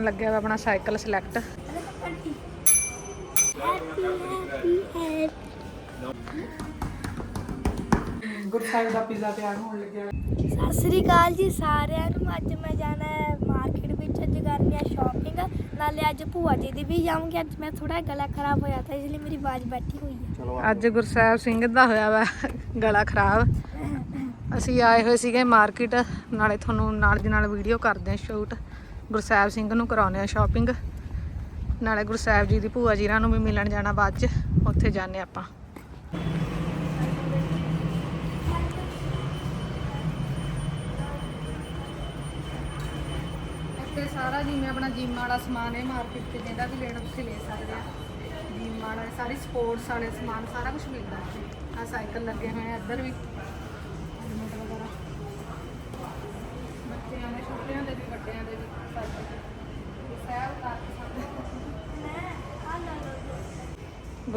ਕਰਨ ਲੱਗਿਆ ਵਾ ਆਪਣਾ ਸਾਈਕਲ ਸਿਲੈਕਟ। ਗੁਰਸਾਹਿਬ ਦਾ ਪੀਜ਼ਾ ਤਿਆਰ ਹੋਣ ਲੱਗਿਆ। ਸਤਿ ਸ੍ਰੀ ਅਕਾਲ ਜੀ ਸਾਰਿਆਂ ਨੂੰ। ਅੱਜ ਮੈਂ ਜਾਣਾ ਹੈ ਮਾਰਕੀਟ ਵਿੱਚ ਅੱਜ ਕਰਨੀ ਹੈ ਸ਼ਾਪਿੰਗ ਨਾਲੇ ਅੱਜ ਭੂਆ ਜੀ ਦੀ ਵੀ ਜਾਊਂਗੀ। ਅੱਜ ਮੈਂ ਥੋੜਾ ਗਲਾ ਖਰਾਬ ਹੋਇਆ ਤਾਂ ਇਸ ਲਈ ਮੇਰੀ ਆਵਾਜ਼ ਬੈਠੀ ਹੋਈ ਹੈ। ਅੱਜ ਗੁਰਸਾਹਿਬ ਸਿੰਘ ਦਾ ਹੋਇਆ ਵਾ ਗਲਾ ਖਰਾਬ। ਅਸੀਂ ਆਏ ਹੋਏ ਸੀਗੇ ਮਾਰਕੀਟ। ਨਾਲੇ ਤੁਹਾਨੂੰ ਨਾਲ ਦੀ ਨਾਲ ਵੀਡੀਓ ਕਰਦੇ ਆ ਸ਼ੂਟ ਗੁਰਸਾਹਿਬ ਸਿੰਘ ਨੂੰ ਕਰਾਉਨੇ ਆ ਸ਼ਾਪਿੰਗ ਨਾਲੇ ਗੁਰਸਾਹਿਬ ਜੀ ਦੀ ਭੂਆ ਜੀ ਨੂੰ ਵੀ ਮਿਲਣ ਜਾਣਾ ਬਾਅਦ ਚ, ਉੱਥੇ ਜਾਂਦੇ ਆਪਾਂ। ਇੱਥੇ ਸਾਰਾ ਜਿਵੇਂ ਆਪਣਾ ਜਿਮ ਵਾਲਾ ਸਮਾਨ ਹੈ ਮਾਰਕੀਟ 'ਚ ਜਿਹਦਾ ਵੀ ਲੈਣਾ ਤੁਸੀਂ ਲੈ ਸਕਦੇ ਆ। ਜਿਮ ਵਾਲਾ, ਸਾਰੀ ਸਪੋਰਟਸ ਵਾਲੇ ਸਮਾਨ, ਸਾਰਾ ਕੁਝ ਮਿਲਦਾ ਆ ਸਾਈਕਲ ਲੱਗੇ ਹੋਏ ਆ, ਇੱਧਰ ਵੀ।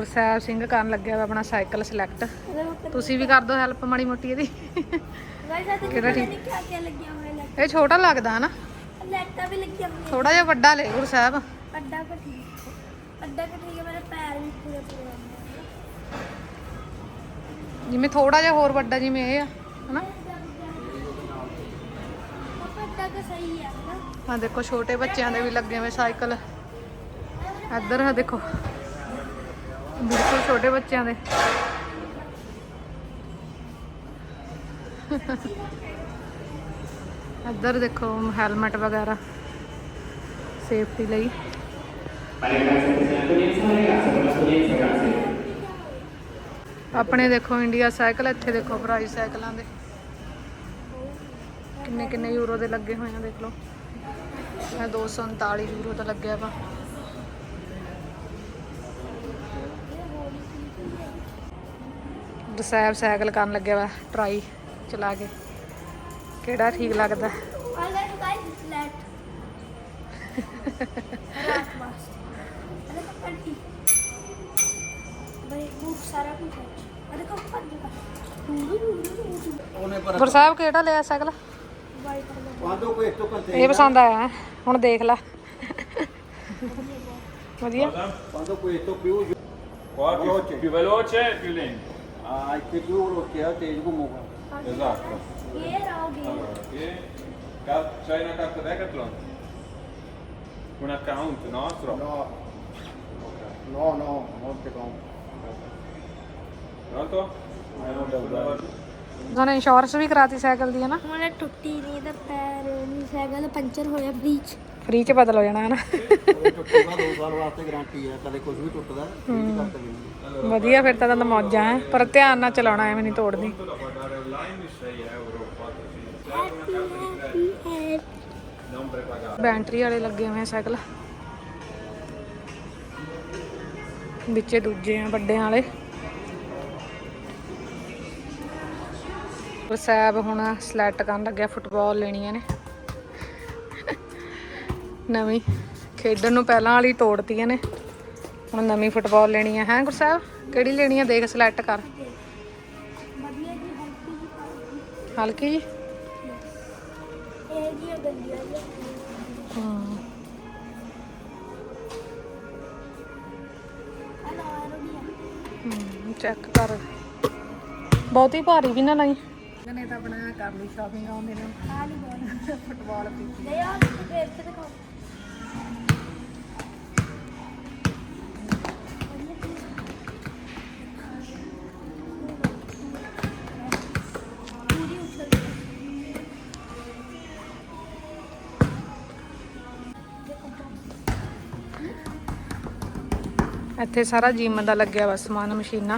ਗੁਰਸਾਹਿਬ ਸਿੰਘ ਕਰਨ ਲੱਗਿਆ ਵਾ ਆਪਣਾ ਸਾਈਕਲ ਸਿਲੈਕਟ ਤੁਸੀਂ ਵੀ ਕਰ ਦਿਓ ਹੈਲਪ ਮਾੜੀ ਮੋਟੀ ਇਹਦੀ। ਕਿਹੜਾ ਠੀਕ? ਨਹੀਂ ਕਿਆ ਕਿਆ ਲੱਗਿਆ ਹੋਇਆ ਲੱਗ ਇਹ ਛੋਟਾ ਲੱਗਦਾ ਹਨਾ ਲੈਟਾਂ ਵੀ ਲੱਗੀਆਂ ਹੋਈਆਂ ਥੋੜਾ ਜਿਹਾ ਵੱਡਾ ਲੈ ਗੁਰਸਾਹਿਬ ਅੱਡਾ ਕਾ ਠੀਕ ਅੱਡਾ ਕਾ ਠੀਕ ਹੈ ਮੇਰੇ ਪੈਰ ਵੀ ਪੂਰੇ ਪੂਰੇ ਜਿਵੇਂ ਥੋੜਾ ਜਿਹਾ ਹੋਰ ਵੱਡਾ ਜਿਵੇਂ ਇਹ ਆ ਹਨਾ? ਪਾਪਾ ਅੱਡਾ ਕਾ ਸਹੀ ਹੈ ਨਾ ਆ ਦੇਖੋ ਛੋਟੇ ਬੱਚਿਆਂ ਦੇ ਵੀ ਲੱਗੇ ਹੋਏ ਸਾਈਕਲ। ਇੱਧਰ ਆ ਦੇਖੋ। ਬਿਲਕੁਲ ਛੋਟੇ ਬੱਚਿਆਂ ਦੇ। ਇੱਧਰ ਦੇਖੋ ਹੈਲਮਟ ਵਗੈਰਾ ਸੇਫਟੀ ਲਈ। ਆਪਣੇ ਦੇਖੋ ਇੰਡੀਆ ਸਾਈਕਲ, ਇੱਥੇ ਦੇਖੋ ਪ੍ਰਾਈਸ ਸਾਈਕਲਾਂ ਦੇ। ਕਿੰਨੇ ਕਿੰਨੇ ਯੂਰੋ ਦੇ ਲੱਗੇ ਹੋਏ ਆ, ਦੇਖ ਲਓ। ਇਹ 239 ਯੂਰੋ ਦਾ ਲੱਗਿਆ ਵਾ। ਦਸੈਬ ਸਾਈਕਲ ਕਰਨ ਲੱਗਿਆ ਵਾ ਟਰਾਈ ਚਲਾ ਕੇ। ਕਿਹੜਾ ਠੀਕ ਲੱਗਦਾ? ਗੁਰਸਾਹਿਬ ਕਿਹੜਾ ਲਿਆ ਸਾਈਕਲ? ਇਹ ਪਸੰਦ ਆਇਆ ਹੁਣ ਦੇਖ ਲੈ। ਵਧੀਆ। Quando questo più, Veloce. più veloce, più lento. Ah, più lo che ha teso comunque. Esatto. ਇਹ Allora, qui. Car- C'hai una carta Decathlon? Un account nostro? No, no, no, non te compro. Pronto? Non devo dare. ਉਹਨਾਂ ਨੇ insurance ਵੀ ਕਰਾਤੀ cycle ਦੀ ਹੈ ਨਾ ਹੁਣ ਟੁੱਟੀ ਨਹੀਂ ਤਾਂ ਪੈਰ ਨਹੀਂ ਸਾਈਕਲ ਪੰਚਰ ਹੋਇਆ ਬ੍ਰੀਚ ਫ੍ਰੀ ਚ ਬਦਲ ਹੋ ਜਾਣਾ ਹੈ ਨਾ ਟੁੱਟੂਗਾ 2 ਸਾਲ ਵਾਸਤੇ ਗਾਰੰਟੀ ਹੈ ਕਦੇ ਕੁਝ ਵੀ ਟੁੱਟਦਾ ਠੀਕ ਕਰ ਦੇਣੀ ਵਧੀਆ, ਫਿਰ ਤਾਂ ਤਾਂ ਮੌਜਾਂ ਹੈ ਪਰ ਧਿਆਨ ਨਾਲ ਚਲਾਉਣਾ ਐਵੇਂ ਨਹੀਂ ਤੋੜਨੀ। ਬੈਟਰੀ ਵਾਲੇ ਲੱਗੇ ਹੋਏ ਆ ਸਾਈਕਲ। ਵਿੱਚੇ ਦੂਜੇ ਆ, ਵੱਡਿਆਂ ਵਾਲੇ। ਸਾਹਿਬ ਹੁਣ ਸਿਲੈਕਟ ਕਰਨ ਲੱਗਿਆ, ਫੁੱਟਬਾਲ ਲੈਣੀਆਂ ਨੇ। ਨਵੀਂ। ਖੇਡਣ ਨੂੰ ਪਹਿਲਾਂ ਵਾਲੀ ਤੋੜਤੀਆਂ ਨੇ। ਹੁਣ ਨਵੀਂ ਫੁੱਟਬਾਲ ਲੈਣੀ ਹੈ ਹੈ ਗੁਰਸਾਹਿਬ? ਕਿਹੜੀ ਲੈਣੀ ਹੈ ਦੇਖ ਸਲੈਕਟ ਕਰ। ਵਧੀਆ ਜੀ। ਹੈਪੀ ਜੀ ਹਲਕੀ ਜੀ ਚੈੱਕ ਕਰ। ਬਹੁਤੀ ਭਾਰੀ ਵੀ ਨਾ ਲਈ। ਨੇ ਤਾਂ ਆਪਣਾ ਕਰ ਲਈ ਸ਼ਾਪਿੰਗ ਆਉਂਦੇ ਨੇ। ਆ ਨਹੀਂ ਬੋਲ ਫੁੱਟਬਾਲ ਦੀ ਲੈ ਆ ਤੇ ਫੇਰ ਤੇ ਦਿਖਾਓ। ਇੱਥੇ ਸਾਰਾ ਜਿਮ ਦਾ ਲੱਗਿਆ ਵਾ ਸਮਾਨ ਮਸ਼ੀਨਾਂ।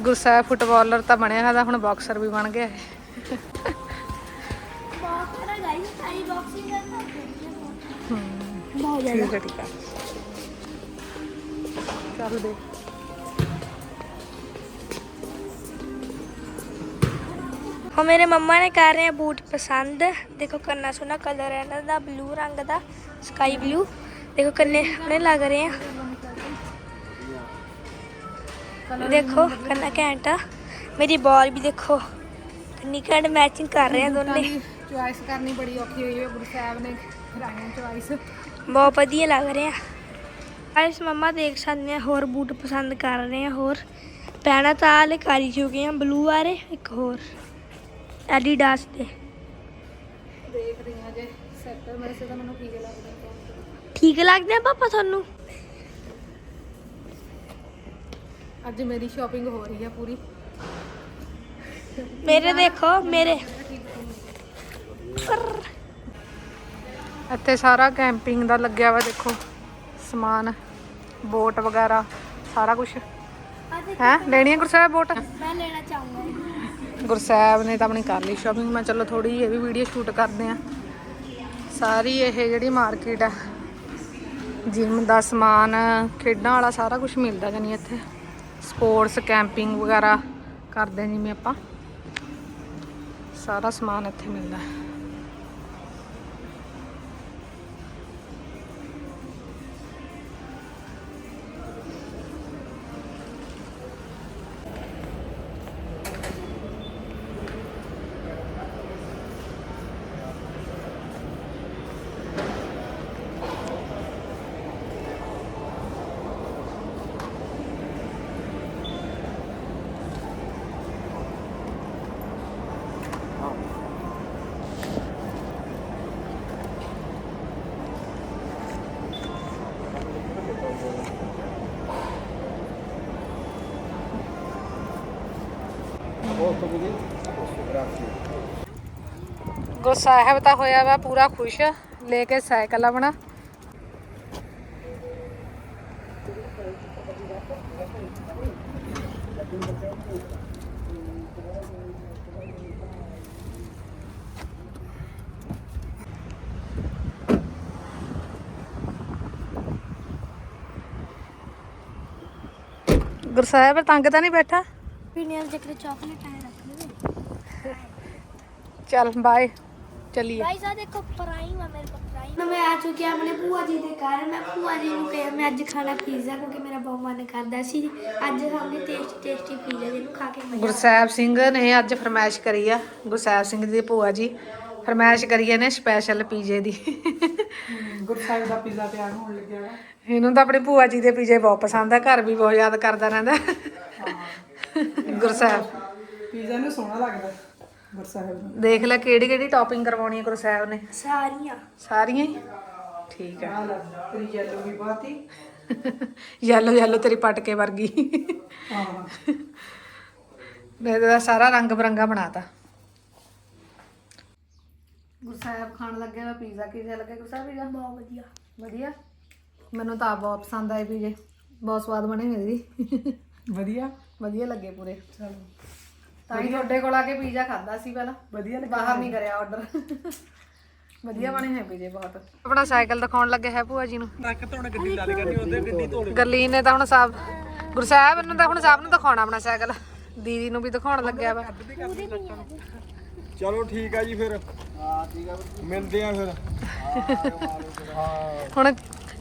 ਗੁਰਸਾਹਿਬ ਫੁੱਟਬਾਲਰ ਤਾਂ ਬਣਿਆ ਹੈ ਹੁਣ ਬਾਕਸਰ ਵੀ ਬਣ ਗਿਆ ਹੈ ਬਾਕਸ ਕਰਾ ਗਾਈਸ ਸਾਰੀ ਬਾਕਸਿੰਗ ਕਰਨਾ ਬਹੁਤ। ਜ਼ਿਆਦਾ। ਠੀਕ ਹੈ ਠੀਕ ਹੈ ਚੱਲ ਦੇ। ਹੁਣ ਮੇਰੇ ਮੰਮਾ ਨੇ ਕਰ ਰਹੇ ਆ ਬੂਟ ਪਸੰਦ। ਦੇਖੋ ਕਿੰਨਾ ਸੋਹਣਾ ਕਲਰ ਹੈ ਇਹਨਾਂ ਦਾ ਬਲੂ ਰੰਗ ਦਾ ਸਕਾਈ ਬਲੂ ਦੇਖੋ ਕੰਨੇ ਆਪਣੇ ਲੱਗ ਰਹੇ ਆ। ਦੇਖੋ ਕੰਨਾ ਘੈਂਟ ਆ। ਮੇਰੀ ਬਾਲ ਵੀ ਦੇਖੋ ਕੰਨੀ ਘੈਂਟ ਮੈਚਿੰਗ ਕਰ ਰਹੇ ਆ ਦੋਨੇ। ਚੁਆਇਸ ਕਰਨੀ ਬੜੀ ਔਖੀ ਹੋਈ ਹੈ ਗੁਰੂ ਸਾਹਿਬ ਨੇ ਕਰਾਈਆਂ ਚੁਆਇਸ ਬਹੁਤ ਵਧੀਆ ਲੱਗ ਰਿਹਾ ਗਾਇਸ ਮਮਾ ਦੇਖ ਸਕਦੇ ਆ ਹੋਰ ਬੂਟ ਪਸੰਦ ਕਰ ਰਹੇ ਆ ਹੋਰ। ਪੈਣਾ ਤਾਂ ਆਲੇ ਕਾਲੀ ਚੁੱਕੇ ਆ ਬਲੂ ਵਾਲੇ ਇੱਕ ਹੋਰ। ਐਡੀਡਾਸ ਦੇ। ਦੇਖ ਰਹੀ ਹਾਂ ਜੇ ਸੈਕਟਰ ਮੇਰੇ ਸੇ ਤਾਂ ਮੈਨੂੰ ਠੀਕ ਲੱਗਦਾ ਠੀਕ ਲੱਗਦੇ ਆ ਪਾਪਾ ਤੁਹਾਨੂੰ? ਅੱਜ ਮੇਰੀ ਸ਼ਾਪਿੰਗ ਹੋ ਰਹੀ ਹੈ ਪੂਰੀ। ਮੇਰੇ ਦੇਖੋ ਮੇਰੇ। ਇੱਥੇ ਸਾਰਾ ਕੈਂਪਿੰਗ ਦਾ ਲੱਗਿਆ ਵਾ ਦੇਖੋ ਸਮਾਨ ਬੋਟ ਵਗੈਰਾ ਸਾਰਾ ਕੁਝ ਹੈ? ਲੈਣੀ ਹੈ ਗੁਰਸਾਹਿਬ ਬੋਟ ਮੈਂ ਲੈਣਾ ਚਾਹੂੰਗਾ। ਗੁਰਸਾਹਿਬ ਨੇ ਤਾਂ ਆਪਣੀ ਕਰ ਲਈ ਸ਼ਾਪਿੰਗ ਮੈਂ ਚਲੋ ਥੋੜੀ ਇਹ ਵੀ ਵੀਡੀਓ ਸ਼ੂਟ ਕਰਦੇ ਆ। ਸਾਰੀ ਇਹ ਜਿਹੜੀ ਮਾਰਕੀਟ ਆ ਜਿਮ ਦਾ ਸਮਾਨ ਖੇਡਾਂ ਵਾਲਾ ਸਾਰਾ ਕੁਝ ਮਿਲਦਾ ਜਾਨੀ ਇੱਥੇ। ਸਪੋਰਟਸ ਕੈਂਪਿੰਗ ਵਗੈਰਾ ਕਰਦੇ ਜਿਵੇਂ ਆਪਾਂ ਸਾਰਾ ਸਮਾਨ ਇੱਥੇ ਮਿਲਦਾ ਹੈ। ਗੁਰਸਾਹਿਬ ਤਾਂ ਹੋਇਆ ਵਾ ਪੂਰਾ ਖੁਸ਼ ਲੈ ਕੇ ਸਾਈਕਲ ਆਪਣਾ। ਗੁਰਸਾਹਿਬ ਤੰਗ ਤਾਂ ਨਹੀਂ ਬੈਠਾ? ਪੀਣੀਆਂ ਦੇ ਚੱਕਰ ਚਾਕਲੇਟ ਆਏ ਰੱਖ ਲਵੇ ਚੱਲ ਬਾਏ ਚੱਲੀਏ। ਗਾਇਸ ਆ ਦੇਖੋ ਪ੍ਰਾਈਮ ਆ ਮੇਰੇ ਕੋਲ ਪ੍ਰਾਈਮ ਮੈਂ ਆ ਚੁੱਕੀ ਹਾਂ ਆਪਣੇ ਭੂਆ ਜੀ ਦੇ ਘਰ। ਮੈਂ ਭੂਆ ਜੀ ਨੂੰ ਕਿਹਾ ਮੈਂ ਅੱਜ ਖਾਣਾ ਪੀਜ਼ਾ ਕਿਉਂਕਿ ਮੇਰਾ ਬਹੁਤ ਮਨ ਕਰਦਾ ਸੀ। ਅੱਜ ਖਾਂਗੇ ਟੇਸਟੀ ਟੇਸਟੀ ਪੀਜ਼ਾ ਜਿਹਨੂੰ ਖਾ ਕੇ ਮਜ਼ਾ ਗੁਰਸੈਬ ਸਿੰਘ ਨੇ ਅੱਜ ਫਰਮਾਇਸ਼ ਕਰੀ ਆ। ਗੁਰਸੈਬ ਸਿੰਘ ਦੀ ਭੂਆ ਜੀ ਫਰਮਾਇਸ਼ ਕਰੀ ਨੇ ਸਪੈਸ਼ਲ ਪੀਜ਼ੇ ਦੀ। ਗੁਰਸਾਹਿਬ ਦਾ ਪੀਜ਼ਾ ਤਿਆਰ ਹੋਣ ਲੱਗਿਆ ਵਾ। ਇਹਨੂੰ ਤਾਂ ਆਪਣੀ ਭੂਆ ਜੀ ਦੇ ਪੀਜ਼ੇ ਬਹੁਤ ਪਸੰਦ ਆ। ਘਰ ਵੀ ਬਹੁਤ ਯਾਦ ਕਰਦਾ ਰਹਿੰਦਾ। ਗੁਰਸੈਬ। ਪੀਜ਼ਾ ਨੂੰ ਸੋਹਣਾ ਲੱਗਦਾ। ਗੁਰਸਾਹਿਬ ਨੂੰ। ਦੇਖ ਲੈ ਕਿਹੜੀ ਕਿਹੜੀ ਟੌਪਿੰਗ ਕਰਵਾਉਣੀ ਹੈ ਗੁਰਸੈਬ ਨੇ। ਸਾਰੀਆਂ। ਸਾਰੀਆਂ ਹੀ? ਠੀਕ ਲੈ ਤੇਰੀ ਯੈਲੋ ਵੀ ਬਾਤੀ ਯੈਲੋ ਯੈਲੋ ਤੇਰੀ ਪਟਕੇ ਵਰਗੀ। ਹਾਂ ਮੈਂ ਤਾਂ ਸਾਰਾ ਰੰਗ ਬਰੰਗਾ ਬਣਾਤਾ। ਗੁਰਸਾਹਿਬ ਖਾਣ ਲੱਗਿਆ ਵਾ ਪੀਜ਼ਾ ਕਿਵੇਂ ਲੱਗਿਆ ਗੁਰਸਾਹਿਬ ਪੀਜ਼ਾ ਬਹੁਤ ਵਧੀਆ। ਵਧੀਆ? ਮੈਨੂੰ ਤਾਂ ਆਪ ਬਹੁਤ ਪਸੰਦ ਆਏ ਪੀਜ਼ੇ ਬਹੁਤ ਸਵਾਦ ਬਣੇ ਮੇਰੀ ਵਧੀਆ? ਵਧੀਆ ਲੱਗੇ ਪੂਰੇ। ਚਲੋ। ਤਾਂ ਹੀ ਤੁਹਾਡੇ ਕੋਲ ਆ ਕੇ ਪੀਜ਼ਾ ਖਾਦਾ ਸੀ ਪਹਿਲਾਂ। ਵਧੀਆ ਬਾਹਰ ਨਹੀਂ ਕਰਿਆ ਆਰਡਰ ਵਧੀਆ ਬਣੇ ਹੈ ਪੀਜ਼ੇ ਬਹੁਤ। ਆਪਣਾ ਸਾਈਕਲ ਦਿਖਾਉਣ ਲੱਗੇ ਹੈ ਭੂਆ ਜੀ ਨੂੰ। ਨੱਕ ਧੋਣ ਗੱਡੀ ਲਾ ਦੇ ਕਰਨੀ ਉਹਦੇ ਗੱਡੀ ਧੋਣ ਗਰਲੀਨ ਨੇ ਤਾਂ ਹੁਣ ਸਾਹਿਬ ਗੁਰਸਾਹਿਬ ਨੂੰ ਤਾਂ ਹੁਣ ਸਾਹਿਬ ਨੂੰ ਦਿਖਾਉਣਾ ਆਪਣਾ ਸਾਈਕਲ। ਦੀਦੀ ਨੂੰ ਵੀ ਦਿਖਾਉਣ ਲੱਗਿਆ ਵਾ। ਚਲੋ ਠੀਕ ਆ ਜੀ ਫਿਰ। ਹਾਂ ਠੀਕ ਆ ਮਿਲਦੇ ਆ ਫਿਰ। ਹੁਣ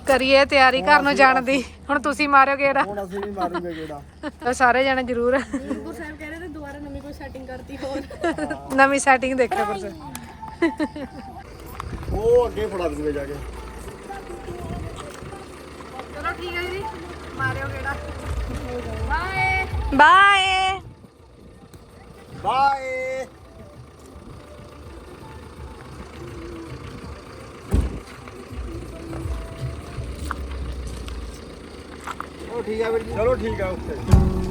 ਕਰੀਏ ਤਿਆਰੀ ਘਰ ਨੂੰ ਜਾਣ ਦੀ। ਹੁਣ ਤੁਸੀਂ ਮਾਰਿਓ ਗੇੜਾ। ਹੁਣ ਅਸੀਂ ਵੀ ਮਾਰੂਗੇ ਗੇੜਾ। ਤਾਂ ਸਾਰੇ ਜਣੇ ਜ਼ਰੂਰ। ਗੁਰਸਾਹਿਬ ਕਹਿ ਰਹੇ ਨੇ ਦੁਬਾਰਾ ਨਵੀਂ ਕੋਈ ਸੈਟਿੰਗ ਕਰਤੀ ਹੋਰ ਨਵੀਂ ਸੈਟਿੰਗ ਦੇਖਿਓ ਗੁਰਸਾਹਿਬ ਉਹ ਅੱਗੇ ਫੜਾ ਦੂਗੇ ਜਾ ਕੇ ਚਲੋ ਠੀਕ ਹੈ ਜੀ ਮਾਰਿਓ ਗੇੜਾ ਬਾਏ ਬਾਏ ਬਾਏ ਉਹ ਠੀਕ ਆ ਵੀਰ ਜੀ ਚਲੋ ਠੀਕ ਆ ਓਕੇ